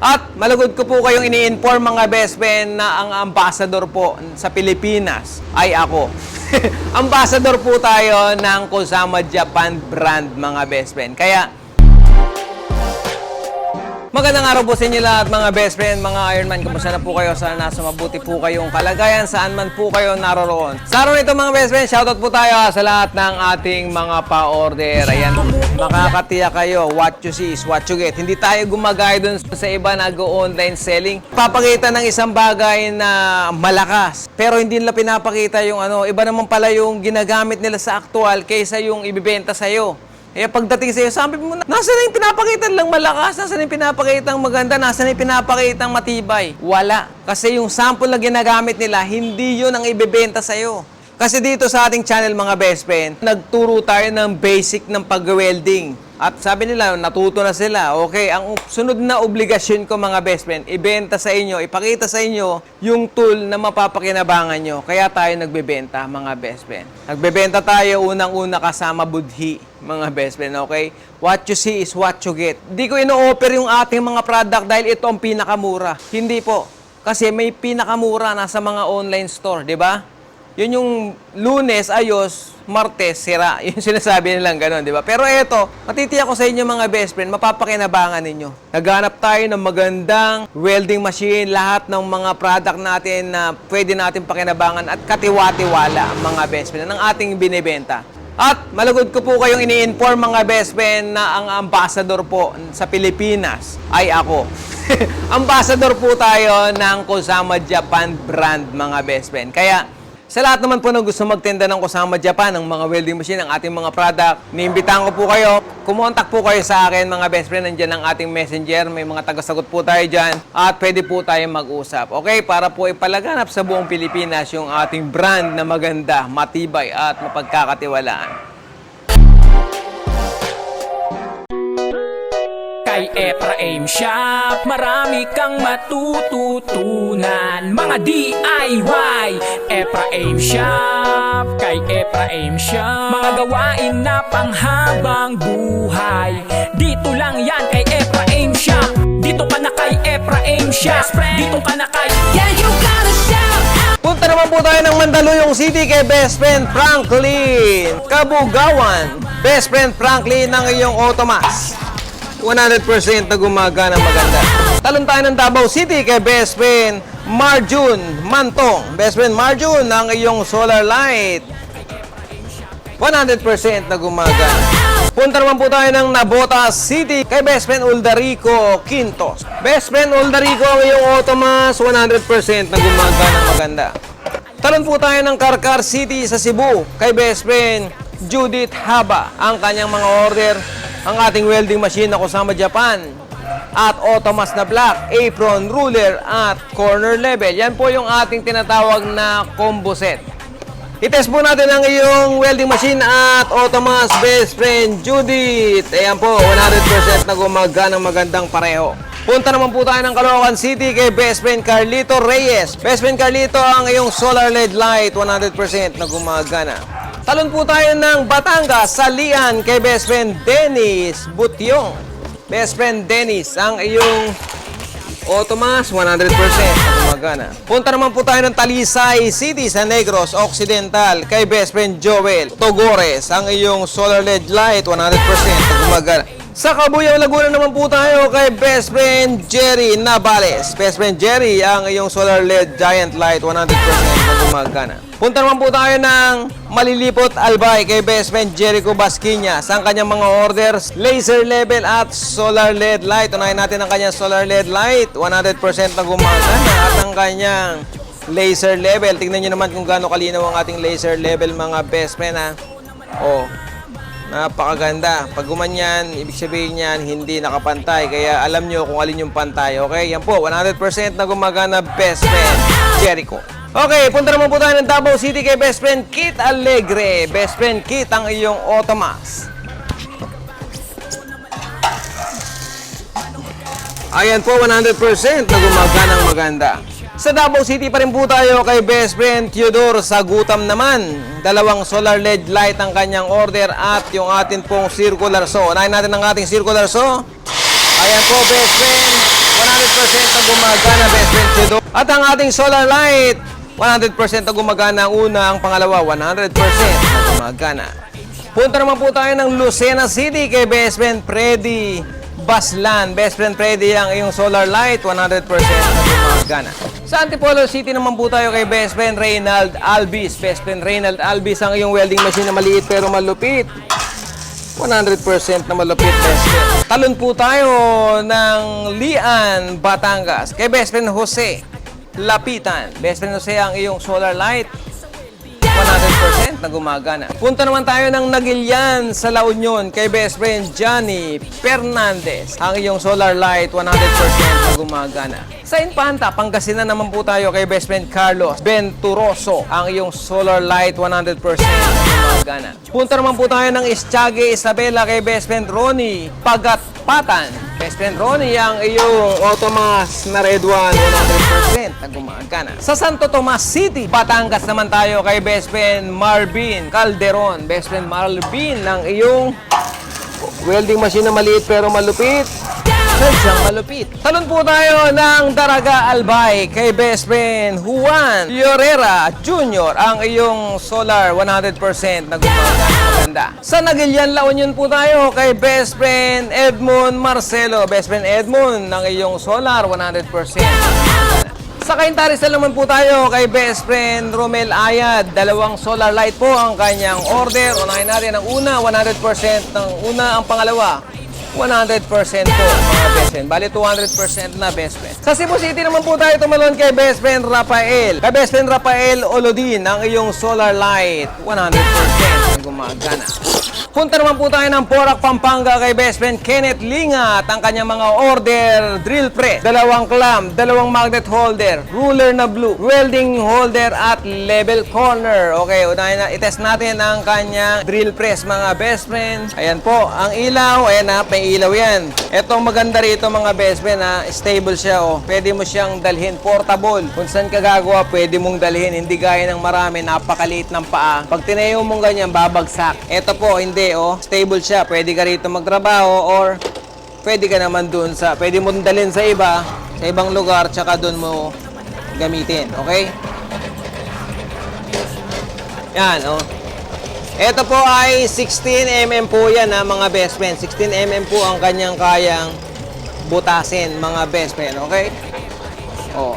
At malugod ko po kayong ini-inform mga best friend na ang ambassador po sa Pilipinas ay ako. ambassador po tayo ng Kusama Japan brand mga best friend. Kaya Magandang araw po sa inyo lahat mga best friend, mga Ironman. Kumusta na po kayo? Sana nasa mabuti po kayong kalagayan saan man po kayo naroroon. Sa araw nito mga best friend, shoutout po tayo ah, sa lahat ng ating mga pa-order. Ayan, makakatiya kayo. What you see is what you get. Hindi tayo gumagaya dun sa iba na go-online selling. Papakita ng isang bagay na malakas. Pero hindi nila pinapakita yung ano, iba naman pala yung ginagamit nila sa actual kaysa yung ibibenta sa'yo. Eh pagdating sa'yo, sabi mo, nasa na yung pinapakita lang malakas? Nasa na yung pinapakita maganda? Nasa na yung pinapakita matibay? Wala. Kasi yung sample na ginagamit nila, hindi yun ang ibebenta sa'yo. Kasi dito sa ating channel mga best friend, nagturo tayo ng basic ng pag-welding. At sabi nila, natuto na sila. Okay, ang sunod na obligasyon ko mga best friend, ibenta sa inyo, ipakita sa inyo yung tool na mapapakinabangan nyo. Kaya tayo nagbebenta mga best friend. Nagbebenta tayo unang-una kasama budhi mga best friend, okay? What you see is what you get. Di ko ino-offer yung ating mga product dahil ito ang pinakamura. Hindi po. Kasi may pinakamura nasa mga online store, di ba? Yun yung lunes, ayos, martes, sira. Yung sinasabi nilang ganun, di ba? Pero eto, matitiyak ko sa inyo mga best friend, mapapakinabangan ninyo. Naghanap tayo ng magandang welding machine, lahat ng mga product natin na pwede natin pakinabangan at katiwa-tiwala ang mga best friend ng ating binibenta. At malugod ko po kayong ini-inform mga best friend na ang ambassador po sa Pilipinas ay ako. ambassador po tayo ng Kusama Japan brand mga best friend. Kaya sa lahat naman po na gusto magtinda ng Kusama Japan, ng mga welding machine, ng ating mga product, niimbitahan ko po kayo, kumontak po kayo sa akin mga best friend, nandiyan ang ating messenger, may mga tagasagot po tayo dyan, at pwede po tayo mag-usap. Okay, para po ipalaganap sa buong Pilipinas yung ating brand na maganda, matibay at mapagkakatiwalaan. Kay Ephraim Shop, marami kang matututunan. Mga DIY, Ephraim Shop. Kay Ephraim Shop, mga gawain na panghabang buhay. Dito lang yan kay Ephraim Shop. Dito ka na kay Ephraim Shop. Dito ka na kay Yeah, you gotta shout out. Punta naman po tayo ng Mandaluyong City kay Best Friend Franklin Kabugawan. Best Friend Franklin ng iyong Otomas. 100% na gumagana maganda. Talon tayo ng Davao City kay Best Friend Marjun Mantong. Best Friend Marjun ng iyong Solar Light. 100% na gumagana. Punta naman po tayo ng Nabotas City kay Best Friend Uldarico Quintos. Best Friend Uldarico ang iyong Otomas, 100% na gumagana maganda. Talon po tayo ng Karkar City sa Cebu kay Best Friend Judith Haba. Ang kanyang mga order, ang ating welding machine na Kusama Japan at Otomas na black, apron, ruler at corner level. Yan po yung ating tinatawag na combo set. I-test po natin ang iyong welding machine at Otomas best friend Judith. Ayan po, 100% na gumagana magandang pareho. Punta naman po tayo ng Caloocan City kay best friend Carlito Reyes. Best friend Carlito, ang iyong solar LED light, 100% na gumagana. Talon po tayo ng Batangas, Salian kay best friend Dennis Butyong. Best friend Dennis, ang iyong Otomas, 100% na gumagana. Punta naman po tayo ng Talisay City sa Negros Occidental kay best friend Joel Togores. Ang iyong solar LED light, 100% na gumagana. Sa Cabuyao, Laguna naman po tayo kay best friend Jerry Navales. Best friend Jerry, ang iyong solar LED giant light, 100% na gumagana. Punta naman po tayo ng Malilipot Albay kay best friend Jericho Basquiñas. Ang kanyang mga orders, laser level at solar LED light. Unahin natin ang kanyang solar LED light, 100% na gumagana. At ang kanyang laser level. Tingnan nyo naman kung gaano kalinaw ang ating laser level mga best friend ha. Oh, napakaganda. Pag gumanyan, ibig sabihin niyan, hindi nakapantay. Kaya alam nyo kung alin yung pantay. Okay, yan po, 100% na gumagana best friend Jericho. Okay, punta naman po tayo ng Davao City kay best friend Kit Alegre. Best friend Kit ang iyong Otomas. Ayan po, 100% na gumaganang maganda. Sa Davao City pa rin po tayo kay best friend Theodore Sagutam naman. Dalawang solar LED light ang kanyang order at yung atin pong circular saw. Unahin natin ang ating circular saw. Ayan po, best friend. na gumagana, best friend Chudo. At ang ating solar light, 100% na gumagana. Ang una, ang pangalawa, 100% na gumagana. Punta naman po tayo ng Lucena City kay best friend Freddy Baslan. Best friend Freddy, ang iyong solar light, 100% na gumagana. Sa Antipolo City naman po tayo kay best friend Reynald Albis. Best friend Reynald Albis, ang iyong welding machine na maliit pero malupit. 100% na malupit. Talon po tayo ng Lian, Batangas. Kay best friend Jose Lapitan. Best friend Jose ang iyong solar light. 100% na gumagana. Punta naman tayo ng Nagilian sa La Union kay best friend Johnny Fernandez. Ang iyong solar light 100% na gumagana. Sa Infanta, Pangasinan naman po tayo kay best friend Carlos Venturoso. Ang iyong solar light 100% na gumagana. Punta naman po tayo ng Ischage Isabela kay best friend Ronnie Pagatpatan. Best friend Ronnie, ang iyong Automas na Red One 100% na gumagana. Sa Santo Tomas City, Batangas naman tayo kay best friend Marvin Calderon. Best friend Marvin, ang iyong welding machine na maliit pero malupit. Sadyang malupit. Talon po tayo ng Daraga Albay kay best friend Juan Llorera Jr. Ang iyong solar 100% na gumagana maganda. Sa Nagilian La Union po tayo kay best friend Edmond Marcelo. Best friend Edmond ng iyong solar 100% na gumagana. Sa Cainta Rizal naman po tayo kay best friend Romel Ayad. Dalawang solar light po ang kanyang order. Unahin natin ang una, 100% ng una. Ang pangalawa, 100% po mga best friend. Bali 200% na best friend. Sa Cebu City naman po tayo tumalon kay best friend Rafael. Kay best friend Rafael Olodin ang iyong solar light. 100% ang gumagana. Punta naman po tayo ng Porac, Pampanga kay best friend Kenneth Lingat. Ang kanyang mga order, drill press, dalawang clamp, dalawang magnet holder, ruler na blue, welding holder at level corner. Okay, unahin na, itest natin ang kanyang drill press mga best friend. Ayan po, ang ilaw, ayan na, may ilaw yan. Ito maganda rito mga best friend ha, stable siya oh. Pwede mo siyang dalhin portable. Kung saan ka gagawa, pwede mong dalhin. Hindi gaya ng marami, napakaliit ng paa. Pag tinayo mong ganyan, babagsak. Ito po, hindi oh. Stable siya. Pwede ka rito magtrabaho or pwede ka naman dun sa, pwede mo dalhin sa iba, sa ibang lugar, tsaka dun mo gamitin. Okay? Yan, oh. Ito po ay 16mm po yan ha, mga best friend. 16mm po ang kanyang kayang butasin, mga best friend. Okay? Oh.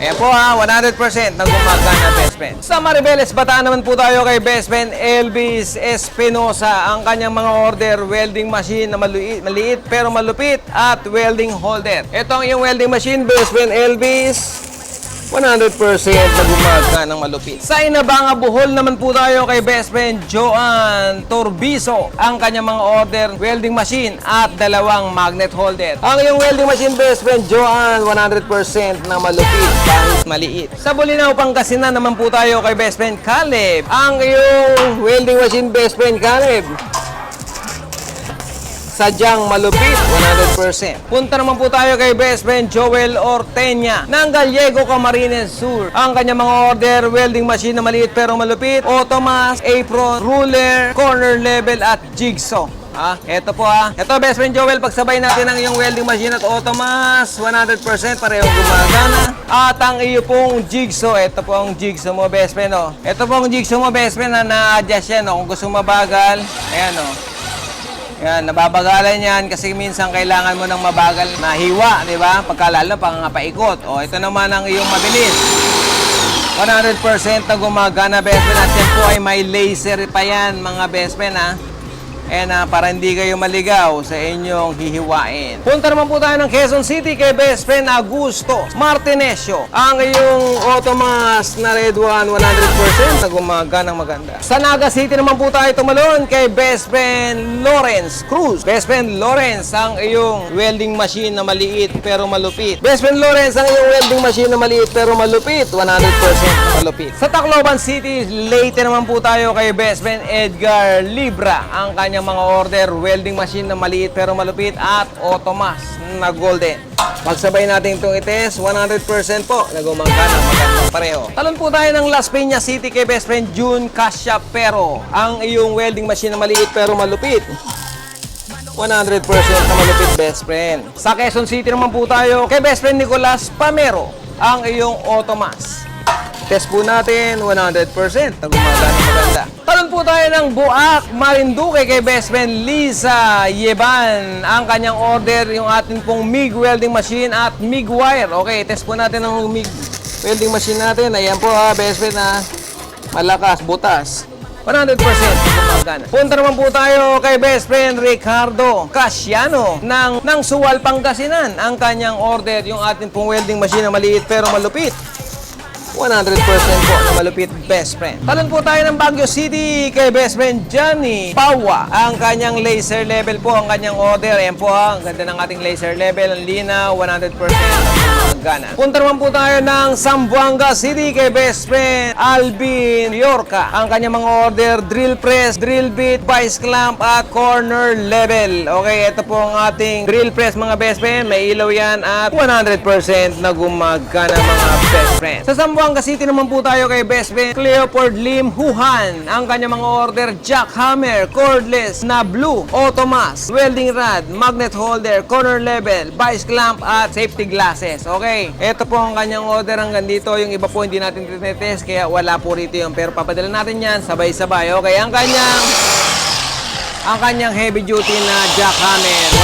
Ayan po ha, 100% na gumagana best friend. Sa Maribeles, Bataan naman po tayo kay best friend Elvis Espinosa. Ang kanyang mga order, welding machine na maliit, maliit pero malupit at welding holder. Ito ang iyong welding machine, best friend Elvis. 100% na gumaga ng malupit. Sa Inabanga, Bohol naman po tayo kay best friend Joan Torbiso. Ang kanyang mga order, welding machine at dalawang magnet holder. Ang iyong welding machine, best friend Joan, 100% na malupit kahit maliit. Sa Bulinaw, Pangasinan naman po tayo kay best friend Caleb. Ang iyong welding machine, best friend Caleb, sadyang malupit, 100%. Punta naman po tayo kay best friend Joel Orteña ng Gallego Camarines Sur. Ang kanyang mga order, welding machine na maliit pero malupit, automas, apron, ruler, corner level at jigsaw. Ah, eto po ah. Eto best friend Joel, pagsabay natin ang iyong welding machine at automas, 100% parehong gumagana. At ang iyo pong jigsaw, eto po ang jigsaw mo best friend oh. Eto po ang jigsaw mo best friend na na-adjust yan oh. Kung gusto mabagal, ayan oh. Yan, nababagalan yan kasi minsan kailangan mo ng mabagal na hiwa, di ba? Pagkalalo, pangapaikot. O, ito naman ang iyong mabilis. 100% na gumagana, best friend. At yan po ay may laser pa yan, mga best friend, ha? And ah, para hindi kayo maligaw sa inyong hihiwain. Punta naman po tayo ng Quezon City kay best friend Augusto Martinesio. Ang iyong automas na red one, 100% na gumagana maganda. Sa Naga City naman po tayo tumalon kay best friend Lawrence Cruz. Best friend Lawrence, ang iyong welding machine na maliit pero malupit. Best friend Lawrence, ang iyong welding machine na maliit pero malupit. 100% na malupit. Sa Tacloban City, late naman po tayo kay best friend Edgar Libra. Ang kanyang mga order, welding machine na maliit pero malupit at automas na golden. Pagsabay natin itong ites, 100% po na gumagana magandang pareho. Talon po tayo ng Las Peñas City kay best friend June Pero. Ang iyong welding machine na maliit pero malupit. 100% 100% na malupit best friend. Sa Quezon City naman po tayo kay best friend Nicolas Pamero ang iyong Automas. Test po natin 100% na gumagana maganda. Po tayo ng Buak Marinduque kay best friend Lisa Yeban. Ang kanyang order yung atin pong MIG welding machine at MIG wire. Okay, test po natin ang MIG welding machine natin. Ayan po ha, best friend ha. Malakas, butas. 100% gumagana. Punta naman po tayo kay best friend Ricardo Casiano ng, ng Suwal, Pangasinan. Ang kanyang order, yung ating pong welding machine na maliit pero malupit. 100% po na malupit best friend. Talon po tayo ng Baguio City kay best friend Johnny Pawa. Ang kanyang laser level po, ang kanyang order. Ayan po ha, ang ganda ng ating laser level. Ang linaw, 100% ang gana. Punta naman po tayo ng Zamboanga City kay best friend Alvin Yorka. Ang kanyang mga order, drill press, drill bit, vice clamp at corner level. Okay, ito po ang ating drill press mga best friend. May ilaw yan at 100% na gumagana mga best friend. Sa Zamboanga City naman po tayo kay best friend Cleopold Lim Huhan. Ang kanyang mga order, jackhammer, cordless na blue, automas, welding rod, magnet holder, corner level, vice clamp at safety glasses. Okay, ito po ang kanyang order hanggang dito. Yung iba po hindi natin tinetest kaya wala po rito yun. Pero papadala natin yan sabay-sabay. Okay, ang kanyang ang kanyang heavy duty na jackhammer 100%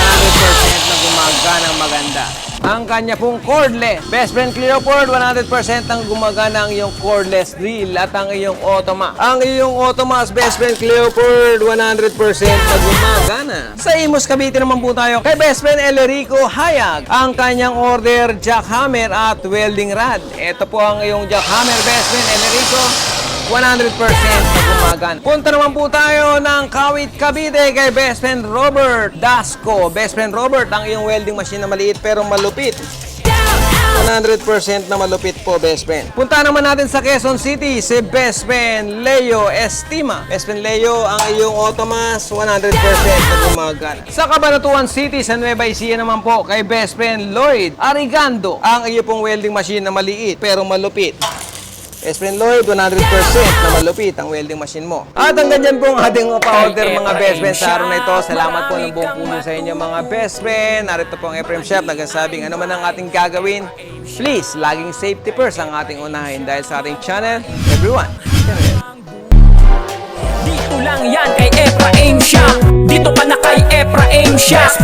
na gumagana maganda. Ang kanya pong cordless. Best friend Cleopord, 100% ang gumagana ang iyong cordless drill at ang iyong automa. Ang iyong automas, best friend Cleopord, 100% na gumagana. Sa Imus Cavite naman po tayo kay best friend Elerico Hayag. Ang kanyang order, jackhammer at welding rod. Ito po ang iyong jackhammer, best friend Elerico. 100% na gumagana. Punta naman po tayo ng Kawit Cavite kay best friend Robert Dasco. Best friend Robert, ang iyong welding machine na maliit pero malupit. 100% na malupit po, best friend. Punta naman natin sa Quezon City, si best friend Leo Estima. Best friend Leo, ang iyong Automas, 100% na gumagana. Sa Cabanatuan City, sa Nueva Ecija naman po, kay best friend Lloyd Arigando, ang iyong pong welding machine na maliit pero malupit. Best friend Lloyd, 100% na malupit ang welding machine mo. At hanggang dyan po ang ating pa-order mga best friend sa araw na ito. Salamat po ng buong puno sa inyo mga best friend. Narito po ang Ephraim Shop. Nagsasabing ano man ang ating gagawin. Please, laging safety first ang ating unahin dahil sa ating channel, everyone. Dito lang yan kay Efraim Shop Dito ka na kay Efraim Shop